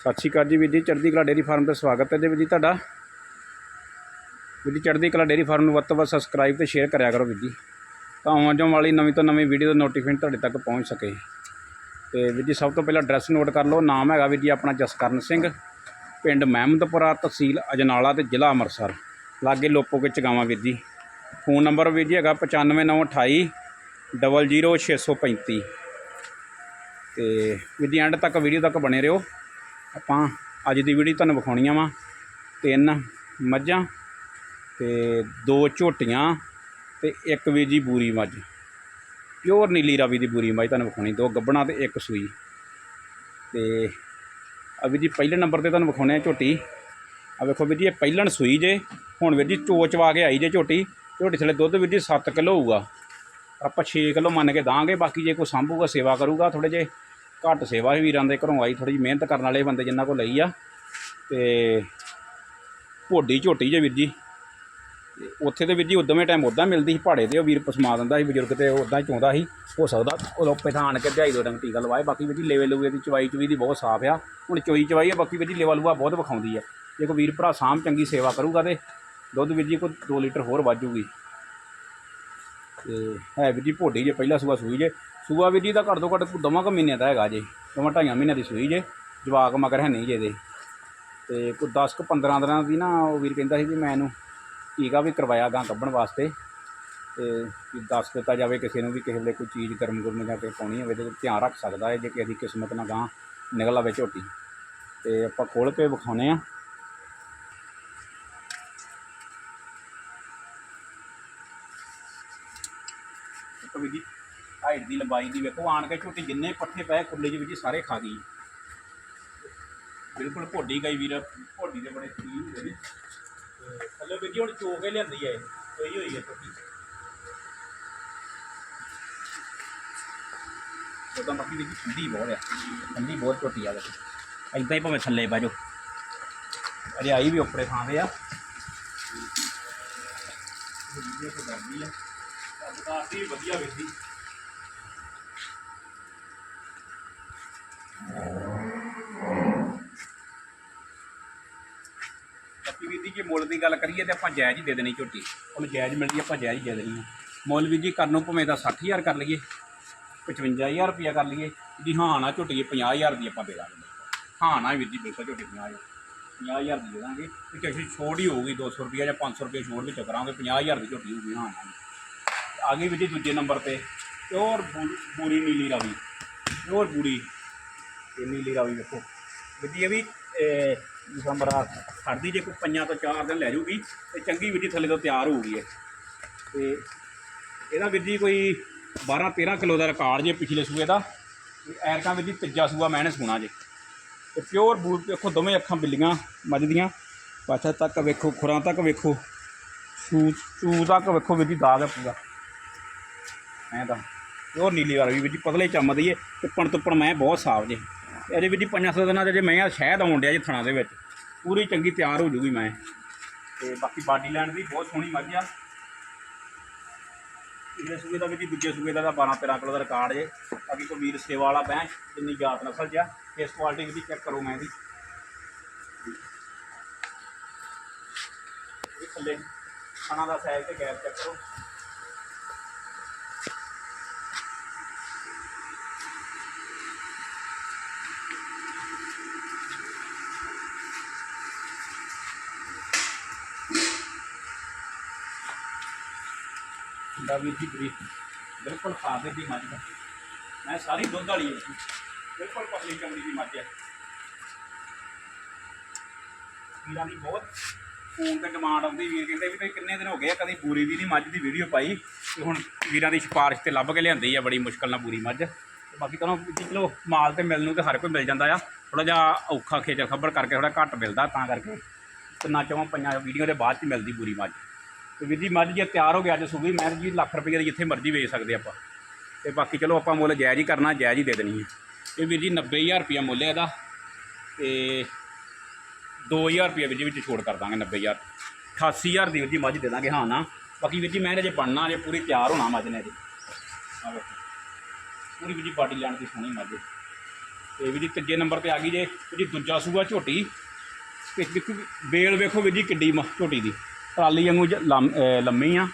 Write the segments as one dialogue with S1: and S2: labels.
S1: ਸਤਿ ਸ਼੍ਰੀ ਅਕਾਲ ਜੀ ਵੀਰ ਜੀ, ਚੜ੍ਹਦੀ ਕਲਾ ਡੇਅਰੀ ਫਾਰਮ ਤੇ ਸਵਾਗਤ ਹੈ ਜੀ ਵੀਰ ਜੀ ਤੁਹਾਡਾ। ਵੀਰ ਜੀ, ਚੜ੍ਹਦੀ ਕਲਾ ਡੇਅਰੀ ਫਾਰਮ ਨੂੰ ਵੱਧ ਤੋਂ ਵੱਧ ਸਬਸਕ੍ਰਾਈਬ ਤੇ ਸ਼ੇਅਰ ਕਰਿਆ ਕਰੋ ਵੀਰ ਜੀ। ਤਾਂ ਆਉਣ ਜਾਣ ਵਾਲੀ ਨਵੀਂ ਤੋਂ ਨਵੀਂ ਵੀਡੀਓ ਦਾ ਨੋਟੀਫਿਕੇਸ਼ਨ ਤੁਹਾਡੇ ਤੱਕ ਪਹੁੰਚ ਸਕੇ। ਤੇ ਵੀਰ ਜੀ, ਸਭ ਤੋਂ ਪਹਿਲਾਂ ਐਡਰੈਸ ਨੋਟ ਕਰ ਲਓ। ਨਾਮ ਹੈਗਾ ਵੀਰ ਜੀ ਆਪਣਾ ਜਸਕਰਨ ਸਿੰਘ। ਪਿੰਡ ਮਹਿਮਦਪੁਰਾ, ਤਹਿਸੀਲ ਅਜਨਾਲਾ ਤੇ ਜ਼ਿਲ੍ਹਾ ਅੰਮ੍ਰਿਤਸਰ। ਲਾਗੇ ਲੋਪੋ ਕੇ ਚਗਾਵਾਂ ਵੀਰ ਜੀ। ਫੋਨ ਨੰਬਰ ਵੀਰ ਜੀ ਹੈਗਾ 95928 00635 ਤੇ ਵੀਰ ਜੀ ਐਂਡ ਤੱਕ ਵੀਡੀਓ ਤੱਕ ਬਣੇ ਰਹੋ। ਆਪਾਂ ਅੱਜ ਦੀ ਵੀਡੀਓ ਤੁਹਾਨੂੰ ਵਿਖਾਉਣੀਆਂ ਵਾ। ਤਿੰਨ ਮੱਝਾਂ ਤੇ ਦੋ ਝੋਟੀਆਂ ਤੇ ਇੱਕ ਵੀਰ ਜੀ ਬੂਰੀ ਮੱਝ। ਪਿਓਰ ਨੀਲੀ ਰਾਵੀ ਦੀ ਬੂਰੀ ਮੱਝ ਤੁਹਾਨੂੰ ਵਿਖਾਉਣੀ, ਦੋ ਗੱਬਣਾ ਤੇ ਇੱਕ ਸੂਈ। ਤੇ ਆ ਵੀਰ ਜੀ ਪਹਿਲੇ ਨੰਬਰ ਤੇ ਤੁਹਾਨੂੰ ਵਿਖਾਉਣੇ ਆ ਝੋਟੀ। ਆ ਵੇਖੋ ਵੀਰ ਜੀ, ਇਹ ਪਹਿਲਣ ਸੂਈ ਜੇ, ਹੁਣ ਵੀਰ ਜੀ ਚੋਚ ਵਾ ਕੇ ਆਈ ਜੇ ਝੋਟੀ। ਝੋਟੀ ਥਲੇ ਦੁੱਧ ਵੀਰ ਜੀ 7 ਕਿਲੋ ਹੋਊਗਾ। ਆਪਾਂ 6 ਕਿਲੋ ਮੰਨ ਕੇ ਦਾਂਗੇ, ਬਾਕੀ ਜੇ ਕੋਈ ਸੰਭੂਗਾ, ਸੇਵਾ ਕਰੂਗਾ ਥੋੜੇ ਜੇ। ਘੱਟ ਸੇਵਾ ਹੀ ਵੀਰਾਂ ਦੇ, ਘਰੋਂ ਆਈ ਥੋੜੀ ਜਿਹੀ ਮਿਹਨਤ ਕਰਨ ਵਾਲੇ ਬੰਦੇ ਜਿਨ੍ਹਾਂ ਕੋਲ ਲਈ ਆ। ਤੇ ਭੋਡੀ ਝੋਟੀ ਜੇ ਵੀਰ ਜੀ। ਉੱਥੇ ਤੇ ਵੀਰ ਜੀ ਉਦਮੇ ਟਾਈਮ ਉਦਾਂ ਮਿਲਦੀ ਸੀ ਪਹਾੜੇ ਤੇ ਉਹ ਵੀਰ ਪਸਮਾ ਦਿੰਦਾ ਸੀ, ਬਜ਼ੁਰਗ ਤੇ ਉਦਾਂ ਹੀ ਚੋਂਦਾ ਸੀ। ਹੋ ਸਕਦਾ ਉਹ ਲੋਪੇ ਥਾਂ ਆਣ ਕੇ ਦਿਹਾਈ ਦੋ ਡੰਗ ਟੀਕਾ ਲਵਾਏ ਬਾਕੀ ਵੀਰ ਜੀ ਲੇਵੇ ਲੂਵੇ ਦੀ ਚਵਾਈ ਚੁਈ ਦੀ ਬਹੁਤ ਸਾਫ਼ ਆ। ਹੁਣ ਚੋਈ ਚਵਾਈ ਆ, ਬਾਕੀ ਵੀਰ ਜੀ ਲੇਵਾ ਲੂਆ ਬਹੁਤ ਵਿਖਾਉਂਦੀ ਆ। ਜੇ ਕੋਈ ਵੀਰ ਭਰਾ ਸਾਂਭ ਚੰਗੀ ਸੇਵਾ ਕਰੂਗਾ ਤੇ ਦੁੱਧ ਵੀਰ ਜੀ ਕੋਈ 2 ਲੀਟਰ ਹੋਰ ਵਾਜੂਗੀ ਤੇ ਹੈ ਵੀਰ ਜੀ ਭੋਡੀ ਜੇ, ਪਹਿਲਾ ਸੂਆ ਸੂਈ ਜੇ। ਸੂਆ ਵੀਰ ਜੀ ਦਾ ਘੱਟ ਤੋਂ ਘੱਟ ਦਵਾਂ ਕੁ ਮਹੀਨਿਆਂ ਦਾ ਹੈਗਾ ਜੇ, ਦੋਵਾਂ ਢਾਈਆਂ ਮਹੀਨਿਆਂ ਦੀ ਸੂਈ ਜੇ, ਜਵਾਕ ਮਗਰ ਹੈ ਨਹੀਂ ਜੇ ਦੇ ਤੇ ਕੋਈ 10 ਕੁ 15 ਦਿਨਾਂ ਦੀ ਨਾ ਉਹ ਵੀਰ ਕਹਿੰਦਾ ਸੀ ਵੀ ਮੈਂ ਇਹਨੂੰ ਟੀਕਾ ਵੀ ਕਰਵਾਇਆ ਗਾਂ ਕੱਢਣ ਵਾਸਤੇ। ਤੇ ਵੀ ਦੱਸ ਦਿੱਤਾ ਜਾਵੇ ਕਿਸੇ ਨੂੰ ਵੀ ਕਿਸੇ ਵੇਲੇ ਕੋਈ ਚੀਜ਼ ਗਰਮ ਗੁਰਮ ਜਾਂ ਕੇ ਪਾਉਣੀ ਹੋਵੇ ਤੇ ਧਿਆਨ ਰੱਖ ਸਕਦਾ ਹੈ ਜੇ ਕਿਸੇ ਦੀ ਕਿਸਮਤ ਨਾਲ ਗਾਂ ਨਿਕਲ ਆਵੇ ਝੋਟੀ। ਤੇ ਆਪਾਂ ਖੋਲ ਕੇ ਵਿਖਾਉਨੇ ਆ। ਇੱਕ ਜੀ। ਹਾਈਟ ਦੀ ਲੰਬਾਈ ਦੀ ਵੇਖੋ, ਆਣ ਕੇ ਝੋਟੀ ਜਿੰਨੇ ਪੱਠੇ ਪਏ ਖੁੱਲੇ ਜਿਹੇ ਵਿੱਚ ਸਾਰੇ ਖਾ ਗਈ। ਬਿਲਕੁਲ ਭੋਡੀ ਗਈ ਵੀਰ, ਭੋਡੀ ਦੇ ਬੜੇ ਤੀਰ ਹੁੰਦੇ ਨੇ। ਥੱਲੇ ਵੀ ਹੁਣ ਚੋ ਕੇ ਲਿਆਂਦੀ ਹੈ ਕੋਈ ਹੋਈ ਹੈ ਝੋਟੀ। ਉਦੋਂ ਬਾਕੀ ਵੀ ਠੰਡੀ ਬਹੁਤ ਆ। ਠੰਡੀ ਬਹੁਤ ਝੋਟੀ ਆ ਵੇਖੋ। ਐਦਾਂ ਹੀ ਭਾਵੇਂ ਥੱਲੇ ਬਹਿ ਜਾਓ। ਆਈ ਵੀ ਉੱਪਰੇ ਥਾਂ ਤੇ ਆ। ਵੀਡੀਓ ਤੇ ਕਰਦੀ ਆ। ਬਤਾਸੀ ਵਧੀਆ ਵੇਖਦੀ ਬਾਕੀ ਵੀਰ ਜੀ, ਜੇ ਮੁੱਲ ਦੀ ਗੱਲ ਕਰੀਏ ਤੇ ਆਪਾਂ ਜਾਇਜ਼ ਹੀ ਦੇ ਦੇਣੀ ਝੋਟੀ। ਉਹਨੂੰ ਜਾਇਜ਼ ਮਿਲਦੀ ਆਪਾਂ ਜਾਇਜ਼ ਹੀ ਦੇ ਦੇਣੀ ਆ। ਮੁੱਲ ਵੀਰ ਜੀ ਕਰਨ ਨੂੰ ਭਾਵੇਂ ਦਾ 60000 ਕਰ ਲਈਏ 55000 ਰੁਪਇਆ ਕਰ ਲਈਏ ਜੀ ਹਾਂ ਨਾ ਝੋਟੀ 50000 ਦੀ ਆਪਾਂ ਦੇ ਦਾਂਗੇ। ਹਾਂ ਨਾ ਵੀਰ ਜੀ, ਬਿਲਕੁਲ ਝੋਟੀ 50000 50000 ਦੀ ਦੇ ਦਾਂਗੇ। ਕਿ ਅਸੀਂ ਛੋੜ ਹੀ ਹੋਊਗੀ 200 ਰੁਪਇਆ ਜਾਂ 500 ਰੁਪਇਆ ਛੋੜ ਵਿੱਚ ਕਰਾਂਗੇ 50000 ਦੀ ਝੋਟੀ ਹੋਊਗੀ, ਹਾਂ ਨਾ। ਆ ਗਈ ਵੀਰ ਜੀ ਦੂਜੇ ਨੰਬਰ ਤੇ, ਪਿਓਰ ਬੂਰੀ ਨੀਲੀ ਰਾਵੀ, ਪਿਓਰ ਬੂਰੀ। ਤੇ ਨੀਲੀ ਰਾਵੀ ਵੇਖੋ ਵਿੱਦੀ ਇਹ ਵੀ ਦਸੰਬਰ ਆ ਖੜਦੀ ਜੇ ਕੋਈ ਪੰਜਾਂ ਤੋਂ ਚਾਰ ਦਿਨ ਲੈ ਜੂਗੀ, ਤੇ ਚੰਗੀ ਵੀਰ ਥੱਲੇ ਤੋਂ ਤਿਆਰ ਹੋਊਗੀ ਇਹ ਤੇ ਇਹਦਾ ਵੀਰ ਕੋਈ 12 13 ਕਿਲੋ ਦਾ ਰਿਕਾਰਡ ਜੇ ਪਿਛਲੇ ਸੂਏ ਦਾ ਐਰਕਾਂ ਵੀਰ ਤੀਜਾ ਸੂਆ ਮੈਂ ਇਹਨੇ ਸੁਣਾ ਜੇ। ਤੇ ਪਿਓਰ ਬੂਟ ਵੇਖੋ ਦੋਵੇਂ ਅੱਖਾਂ ਬਿੱਲੀਆਂ ਮੱਝ ਦੀਆਂ। ਪਾਛਾ ਤੱਕ ਵੇਖੋ, ਖੁਰਾਂ ਤੱਕ ਵੇਖੋ ਸ਼ੂ ਸ਼ੂ ਤੱਕ ਵੇਖੋ ਵੀਰ ਜੀ ਦਾਗ ਹੈ ਪੂਰਾ। ਐਂ ਤਾਂ ਪਿਓਰ ਨੀਲੀ ਵਾਲੀ ਵੀ ਜੀ ਪਤਲੇ ਚਮਦੀ ਏ ਟਿੱਪਣ ਟੁੱਪਣ ਮੈਂ ਬਹੁਤ ਸਾਫ਼ ਜੇ। ਇਹਦੇ ਵਿੱਚ ਜੀ ਪੰਜਾਂ ਸੌ ਦਿਨਾਂ 'ਚ ਜੇ ਮੈਂ ਸ਼ਹਿਦ ਆਉਣ ਡਿਆ ਜੀ ਥਣਾ ਦੇ ਵਿੱਚ। ਪੂਰੀ ਚੰਗੀ ਤਿਆਰ ਹੋ ਜੂਗੀ ਮੈਂ। ਤੇ ਬਾਕੀ ਬਾਡੀ ਲੈਣ ਦੀ ਬਹੁਤ ਸੋਹਣੀ ਮੱਝ ਆ। ਪਿਛਲੇ ਸੂਏ ਦਾ ਵੀ ਜੀ ਦੂਜੇ ਸੂਏ ਦਾ ਤਾਂ 12 13 ਕਿਲੋ ਦਾ ਰਿਕਾਰਡ ਜੇ। ਬਾਕੀ ਕੋਈ ਵੀਰ ਸੇਵਾ ਵਾਲਾ ਬੈਂ ਜਿੰਨੀ ਜਾਤ ਨਸਲ ਜਿਆ ਇਸ ਕੁਆਲਿਟੀ ਦੀ ਚੈੱਕ ਕਰੋ ਮੈਂ ਇਹਦੀ। ਇਹ ਥੱਲੇ ਖਾਣਾ ਦਾ ਸਾਈਜ਼ ਤੇ ਗੈਪ ਚੈੱਕ ਕਰੋ। ਦਾ ਵੀਰ ਜੀ ਬਰੀ ਬਿਲਕੁਲ ਖਾਦੇ ਦੀ ਮੱਝ ਦਾ ਮੈਂ ਸਾਰੀ ਦੁੱਧ ਵਾਲੀ ਹੈ ਬਿਲਕੁਲ ਪਤਲੀ ਚਮੜੀ ਦੀ ਮੱਝ ਹੈ ਵੀਰਾਂ ਦੀ ਬਹੁਤ ਫੋਨ ਤੇ ਡਿਮਾਂਡ ਆਉਂਦੀ ਵੀਰ, ਕਹਿੰਦੇ ਵੀ ਤੁਸੀਂ ਕਿੰਨੇ ਦਿਨ ਹੋ ਗਏ ਕਦੀ ਪੂਰੀ ਦੀ ਨਹੀਂ ਮੱਝ ਦੀ ਵੀਡੀਓ ਪਾਈ। ਤੇ ਹੁਣ ਵੀਰਾਂ ਦੀ ਸਿਫਾਰਿਸ਼ ਤੇ ਲੱਭ ਕੇ ਲਿਆਂਦੀ ਆ, ਬੜੀ ਮੁਸ਼ਕਲ ਨਾਲ ਪੂਰੀ ਮੱਝ। ਤੇ ਬਾਕੀ ਤੁਹਾਨੂੰ ਚਲੋ ਮਾਲ ਤੇ ਮਿਲਣ ਨੂੰ ਤੇ ਹਰ ਕੋਈ ਮਿਲ ਜਾਂਦਾ ਆ। ਥੋੜਾ ਜਿਹਾ ਔਖਾ ਖੇਚਲ ਖੱਬਰ ਕਰਕੇ ਥੋੜਾ ਘੱਟ ਮਿਲਦਾ, ਤਾਂ ਕਰਕੇ। ਤਿੰਨਾਂ ਚੋਂ ਪੰਜਾਂ ਵੀਡੀਓ ਦੇ ਬਾਅਦ ਚ ਮਿਲਦੀ ਪੂਰੀ ਮੱਝ। ਤੇ ਵੀਰ ਜੀ ਮੱਝ ਜੇ ਤਿਆਰ ਹੋ ਗਿਆ ਅੱਜ ਸੂਬੀ ਮੈਂ ਜੀ ਲੱਖ ਰੁਪਏ ਦੀ ਜਿੱਥੇ ਮਰਜ਼ੀ ਵੇਚ ਸਕਦੇ ਆਪਾਂ। ਤੇ ਬਾਕੀ ਚਲੋ ਆਪਾਂ ਮੁੱਲ ਜਾਇਜ਼ ਹੀ ਕਰਨਾ, ਜਾਇਜ਼ ਹੀ ਦੇ ਦੇਣੀ ਹੈ। ਇਹ ਵੀਰ ਜੀ 90000 ਰੁਪਇਆ ਮੁੱਲ ਹੈ ਇਹਦਾ। ਤੇ 2000 ਰੁਪਏ ਵੀਰ ਜੀ ਵਿੱਚ ਛੋੜ ਕਰ ਦਾਂਗੇ 90000 88000 ਦੀ ਵੀਰ ਜੀ ਮੱਝ ਦੇ ਦਾਂਗੇ, ਹਾਂ ਨਾ। ਬਾਕੀ ਵੀਰ ਜੀ, ਮੈਂ ਇਹਨੇ ਜੇ ਬਣਨਾ ਜੇ ਪੂਰੀ ਤਿਆਰ ਹੋਣਾ ਮੱਝ ਨੇ ਜੀ ਆ ਵੇਖੋ। ਪੂਰੀ ਵੀਰ ਜੀ ਬਾਡੀ ਲੈਣ ਦੀ ਸੋਹਣੀ ਮੱਝ ਹੈ। ਤੇ ਵੀ ਜੀ, ਤੀਜੇ ਨੰਬਰ ਤੇ ਆ ਗਈ ਜੇ ਵੀ ਜੀ, ਦੂਜਾ ਸੂਆ ਝੋਟੀ। ਤੇ ਦੇਖੋ ਬੇਲ ਵੇਖੋ ਵੀਰ ਜੀ, ਕਿੱਡੀ ਮ- ਝੋਟੀ ਦੀ। ਟਰਾਲੀ ਵਾਂਗੂ ਜ- ਲੰਮ- ਅਹ ਲੰਮੀ ਆ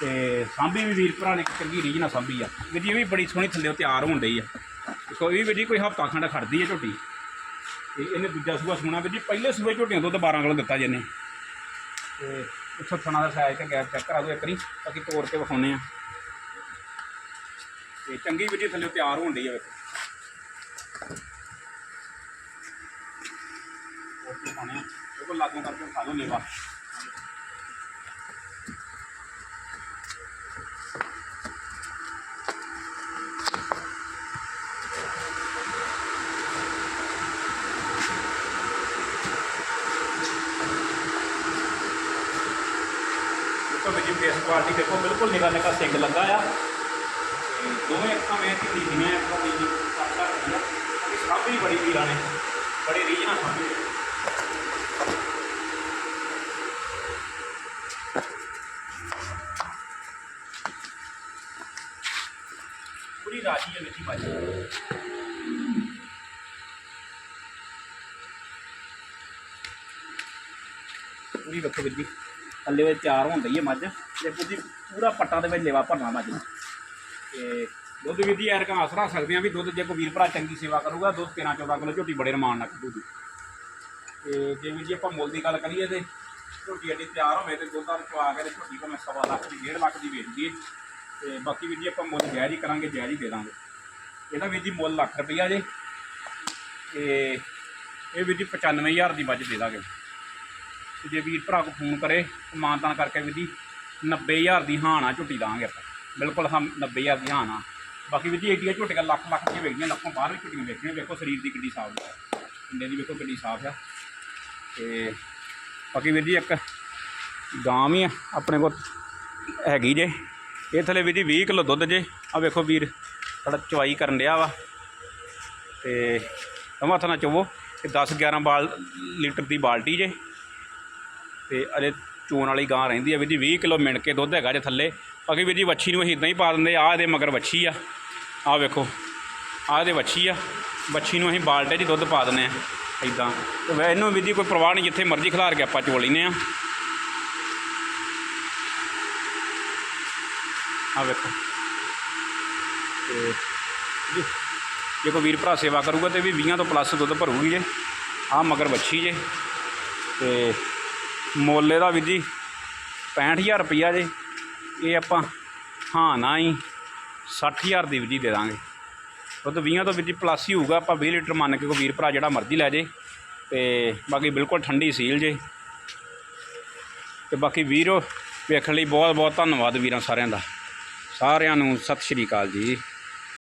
S1: ਤੇ ਸਾਂਭੀ ਵੀ ਵੀਰ ਭਰਾ ਨੇ ਚੰਗੀ ਰੀਝ ਨਾਲ ਸਾਂਭੀ ਆ। ਵੀਰ ਜੀ ਇਹ ਵੀ ਬੜੀ ਸੋਹਣੀ ਥੱਲੇ ਤਿਆਰ ਹੋਣ ਡਈ ਆ। ਦੇਖੋ ਇਹ ਵੀ ਜੀ ਕੋਈ ਹਫਤਾ ਖੰਡ ਖੜਦੀ ਆ ਝੋਟੀ। ਤੇ ਇਹਨੇ ਦੂਜਾ ਸੂਆ ਸੋਣਾ ਵੀਰ ਜੀ ਪਹਿਲੇ ਸੂਏ ਝੋਟੀਆਂ ਦੁੱਧ ਤਾਂ 12 ਕਿਲੋ ਦਿੱਤਾ ਜਿਹਨੇ ਤੇ ਉੱਥੋਂ ਥਣਾ ਦਾ ਸਾਈਜ਼ ਤੇ ਗੈਪ ਚੈੱਕ ਕਰਾ ਦਿਓ ਇੱਕ ਵਾਰੀ ਬਾਕੀ ਤੋੜ ਕੇ ਵਿਖਾਉਨੇ ਆ। ਤੇ ਚੰਗੀ ਵੀਰ ਜੀ ਥੱਲੇ ਤਿਆਰ ਹੋਣ ਡਈ ਆ ਵੇਖੋ। ਹੋਰ ਕੀ ਪਾਉਣੇ ਆ? ਦੇਖੋ ਲਾਗੋਂ ਕਰਕੇ ਖਾ ਲਓ ਲੇਵਾ ਦੇਖੋ ਵੀ ਜੀ ਫੇਸ ਕੁਆਲਿਟੀ ਦੇਖੋ, ਬਿਲਕੁਲ ਨਿਗਾ ਨਿਗਾ ਸਿੰਗ ਲੱਗਾ ਆ। ਤੇ ਦੋਵੇਂ ਅੱਖਾਂ ਮੈਂ ਕਿ ਦੀਆਂ ਅੱਖਾਂ ਦੀ ਕਰਦਾ ਹੈ ਕਿ ਸਾਬੀ ਬੜੀ ਵੀਰਾਂ ਨੇ। ਬੜੇ ਰੀਝ ਨਾਲ ਪੂਰੀ ਰਾਜੀ ਹੈ ਵਿੱਚ ਹੀ ਭਾਜੀ। ਪੂਰੀ ਵੇਖੋ ਵੀਰ ਜੀ। ਥੱਲੇ ਵਿੱਚ ਚਾਰ ਹੋਣ ਡਈ ਹੈ ਮੱਝ। ਤੇ ਜੀ ਪੂਰਾ ਪੱਟਾਂ ਦੇ ਵਿੱਚ ਲੇਵਾ ਭਰਨਾ ਮੱਝ ਨੇ ਤੇ ਦੁੱਧ ਵੀਰ ਜੀ ਐਰਕਾਂ ਆਸਰਾ ਸਕਦੇ ਆ ਵੀ ਦੁੱਧ ਜੇ ਕੋਈ ਵੀਰ ਭਰਾ ਚੰਗੀ ਸੇਵਾ ਕਰੂਗਾ, ਦੁੱਧ 13 14 ਕਿਲੋ ਝੋਟੀ ਬੜੇ ਰਮਾਨ ਨਾਲ ਕੱਢੂਗੀ ਤੇ ਜੇ ਵੀਰ ਜੀ ਆਪਾਂ ਮੁੱਲ ਦੀ ਗੱਲ ਕਰੀਏ ਤੇ ਝੋਟੀ ਅੱਡੀ ਤਿਆਰ ਹੋਵੇ ਤੇ ਦੁੱਧ ਦਾ ਚਵਾ ਕੇ ਤੇ ਝੋਟੀ ਭਾਵੇਂ ਸਵਾ ਲੱਖ ਦੀ 1.5 ਲੱਖ ਦੀ ਵੇਚਦੀ ਦਈਏ। ਤੇ ਬਾਕੀ ਵੀਰ ਜੀ ਆਪਾਂ ਮੁੱਲ ਜਾਇਜ਼ ਹੀ ਕਰਾਂਗੇ, ਜਾਇਜ਼ ਹੀ ਦੇ ਦਾਂਗੇ। ਇਹਦਾ ਵੀਰ ਜੀ ਮੁੱਲ ਲੱਖ ਰੁਪਈਆ ਜੇ। ਤੇ ਇਹ ਵੀਰ ਜੀ 95000 ਦੀ ਵੱਜ ਦੇ ਦਾਂਗੇ। ਤੇ ਜੇ ਵੀਰ ਭਰਾ ਕੋ ਫੋਨ ਕਰੇ, ਮਾਨਤਾਨ ਕਰਕੇ ਵੀ ਜੀ। 90000 ਦੀ ਹਾਂ ਆ ਝੁੱਟੀ ਦਾਂਗੇ ਆਪਾਂ। ਬਿਲਕੁਲ ਹਮ 90000 ਦੀ ਹਾਂ ਆ। ਬਾਕੀ ਵੀ ਜੀ ਏਡੀਆਂ ਝੁੱਟੀਆਂ ਲੱਖ ਲੱਖ ਦੀਆਂ ਵੇਚਦੀਆਂ, ਲੱਖੋਂ ਬਾਹਰ ਵੀ ਝੁੱਟੀਆਂ ਵੇਚਦੀਆਂ ਵੇਖੋ ਸਰੀਰ ਦੀ ਕਿੱਡੀ ਸਾਫ਼ ਹੈ ਇੰਡੇ ਦੀ ਵੇਖੋ ਕਿੱਡੀ ਸਾਫ਼ ਆ। ਤੇ ਬਾਕੀ ਵੀਰ ਜੀ ਇੱਕ ਗਾਂ ਵੀ ਆ, ਆਪਣੇ ਕੋਲ ਹੈਗੀ ਜੇ। ਇਹ ਥਲੇ ਵੀਰ ਜੀ 20 ਕਿਲੋ ਦੁੱਧ ਜੇ। ਆ ਵੇਖੋ ਵੀਰ, ਸਾਡਾ ਚਵਾਈ ਕਰਨ ਡਿਆ ਵਾ। ਤੇ ਤਮਾ ਹੱਥ ਨਾਲ ਚੋਵੋ। ਇਹ 10 11 ਬਾਲ ਲੀਟਰ ਦੀ ਬਾਲਟੀ ਜੇ। ਤੇ ਅਜੇ ਚੋਣ ਵਾਲੀ ਗਾਂ ਰਹਿੰਦੀ ਆ ਵੀਰ ਜੀ 20 ਕਿਲੋ ਮਿਣ ਕੇ ਦੁੱਧ ਹੈਗਾ ਜੇ ਥੱਲੇ। ਬਾਕੀ ਵੀਰ ਜੀ ਵੱਛੀ ਨੂੰ ਅਸੀਂ ਇਦਾਂ ਹੀ ਪਾ ਦਿੰਦੇ ਆਹ ਇਹਦੇ ਮਗਰ ਵੱਛੀ ਆ। ਆਹ ਵੇਖੋ, ਆਹ ਇਹਦੇ ਵੱਛੀ ਆ। ਵੱਛੀ ਨੂੰ ਅਸੀਂ ਬਾਲਟੇ 'ਚ ਦੁੱਧ ਪਾ ਦਿੰਦੇ ਆ ਇਦਾਂ ਤੇ ਵੈ, ਇਹਨੂੰ ਵੀਰ ਜੀ ਕੋਈ ਪਰਵਾਹ ਨਹੀਂ, ਜਿੱਥੇ ਮਰਜ਼ੀ ਖਿਲਾਰ ਕੇ ਆਪਾਂ ਚੋ ਲੈਨੇ ਆ। ਆ ਵੇਖੋ। ਤੇ ਜੇ ਕੋਈ ਵੀਰ ਭਰਾ ਸੇਵਾ ਕਰੂਗਾ ਤੇ ਵੀ 20 ਤੋਂ ਪਲੱਸ ਦੁੱਧ ਭਰੂਗੀ ਜੇ। ਆ ਮਗਰ ਵੱਛੀ ਜੇ। ਤੇ ਮੁੱਲ ਇਹਦਾ ਵੀਰ ਜੀ 65000 ਰੁਪਈਆ ਜੇ। ਇਹ ਆਪਾਂ ਹਾਂ ਨਾ ਹੀ 60000 ਦੀ ਵੀਰ ਜੀ ਦੇ ਦਾਂਗੇ। ਦੁੱਧ 20 ਤੋਂ ਵੀਰ ਜੀ ਪਲੱਸ ਹੀ ਹੋਊਗਾ, ਆਪਾਂ 20 ਲੀਟਰ ਮੰਨ ਕੇ ਕੋਈ ਵੀਰ ਭਰਾ ਜਿਹੜਾ ਮਰਜ਼ੀ ਲੈ ਜੇ। ਤੇ ਬਾਕੀ ਬਿਲਕੁਲ ਠੰਡੀ ਸੀਲ ਜੇ। ਤੇ ਬਾਕੀ ਵੀਰੋ, ਵੇਖਣ ਲਈ ਬਹੁਤ ਬਹੁਤ ਧੰਨਵਾਦ ਵੀਰਾਂ ਸਾਰਿਆਂ ਦਾ। ਸਾਰਿਆਂ ਨੂੰ ਸਤਿ ਸ਼੍ਰੀ ਅਕਾਲ ਜੀ।